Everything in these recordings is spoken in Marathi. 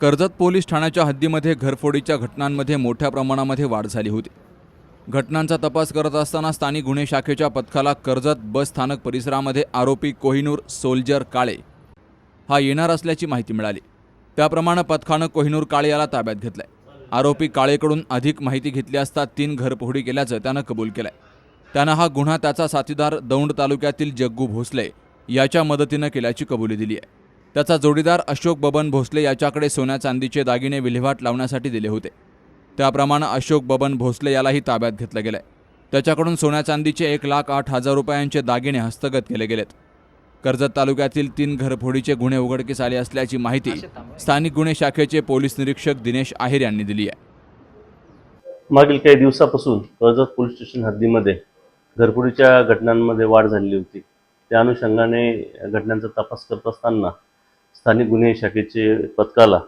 कर्जत पोलीस ठाण्याच्या हद्दीमध्ये घरफोडीच्या घटनांमध्ये मोठ्या प्रमाणामध्ये वाढ झाली होती. घटनांचा तपास करत असताना स्थानिक गुन्हे शाखेच्या पथकाला कर्जत बस स्थानक परिसरामध्ये आरोपी कोहिनूर सोल्जर काळे हा येणार असल्याची माहिती मिळाली. त्याप्रमाणे पथकानं कोहिनूर काळे याला ताब्यात घेतलाय. आरोपी काळेकडून अधिक माहिती घेतली असता तीन घरफोडी केल्याचं त्यानं कबूल केलंय. त्यानं हा गुन्हा त्याचा साथीदार दौंड तालुक्यातील जग्गू भोसले याच्या मदतीनं केल्याची कबुली दिली आहे त्याचा जोडीदार अशोक बबन भोसले याच्याकडे सोन्या चांदीचे दागिने विल्हेवाट लावण्यासाठी दिले होते. त्याप्रमाणे अशोक बबन भोसले यालाही ताब्यात घेतलं गेलंय. त्याच्याकडून सोन्या चांदीचे एक लाख आठ हजार रुपयांचे दागिने हस्तगत केले गेलेत. कर्जत तालुक्यातील तीन घरफोडीचे गुन्हे उघडकीस आले असल्याची माहिती स्थानिक गुन्हे शाखेचे पोलीस निरीक्षक दिनेश आहेर यांनी दिली आहे. मागील काही दिवसापासून कर्जत पोलीस स्टेशन हद्दीमध्ये घरफोडीच्या घटनांमध्ये वाढ झालेली होती. त्या अनुषंगाने घटनांचा तपास करत असताना स्थानिक गुन्हे शाखेचे पथकाला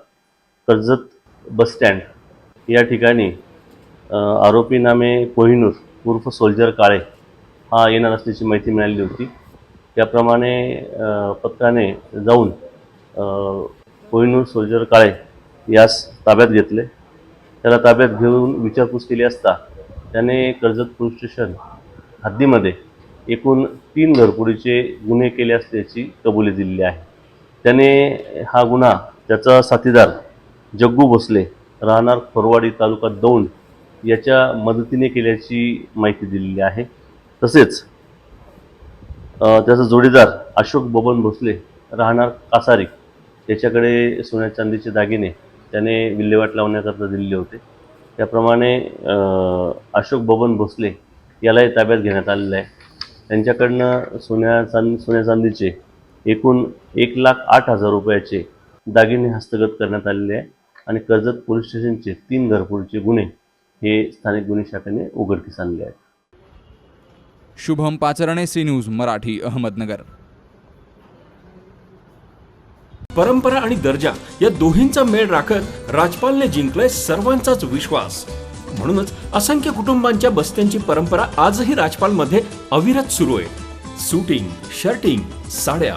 कर्जत बसस्टँड या ठिकाणी आरोपी नामे कोहिनूर उर्फ सोल्जर काळे हा येणार असल्याची माहिती मिळाली होती. त्याप्रमाणे पथकाने जाऊन कोहिनूर सोल्जर काळे यास ताब्यात घेतले. त्याला ताब्यात घेऊन विचारपूस केली असता त्याने कर्जत पोलीस स्टेशन हद्दीमध्ये एकूण तीन घरफोडीचे गुन्हे केले असल्याची कबुली दिलेली आहे. त्याने हा गुन्हा त्याचा साथीदार जग्गू भोसले राहणार खोरवाडी तालुका दौंड याच्या मदतीने केल्याची माहिती दिलेली आहे. तसेच त्याचा जोडीदार अशोक बबन भोसले राहणार कासारी याच्याकडे सोन्या चांदीचे दागिने त्याने विल्हेवाट लावण्याकरता दिलेले होते. त्याप्रमाणे अशोक बबन भोसले यालाही ताब्यात घेण्यात आलेलं आहे. त्यांच्याकडनं सोन्या चांद सोन्या चांदीचे एकूण एक लाख आठ हजार रुपयाचे दागिने हस्तगत करण्यात आलेले आहे. आणि कर्जत पोलीस स्टेशनचे तीन घरफोडीचे गुन्हे हे स्थानिक गुन्हे शाखेने उघडकीस आणले आहेत. Shubham Pacharne C News Marathi Ahmednagar. परंपरा आणि दर्जा या दोहींचा मेळ राखत राजपालने जिंकलाय सर्वांचाच विश्वास. म्हणूनच असंख्य कुटुंबांच्या बस्त्यांची परंपरा आजही राजपालमध्ये अविरत सुरू आहे. सुटिंग शर्टिंग साड्या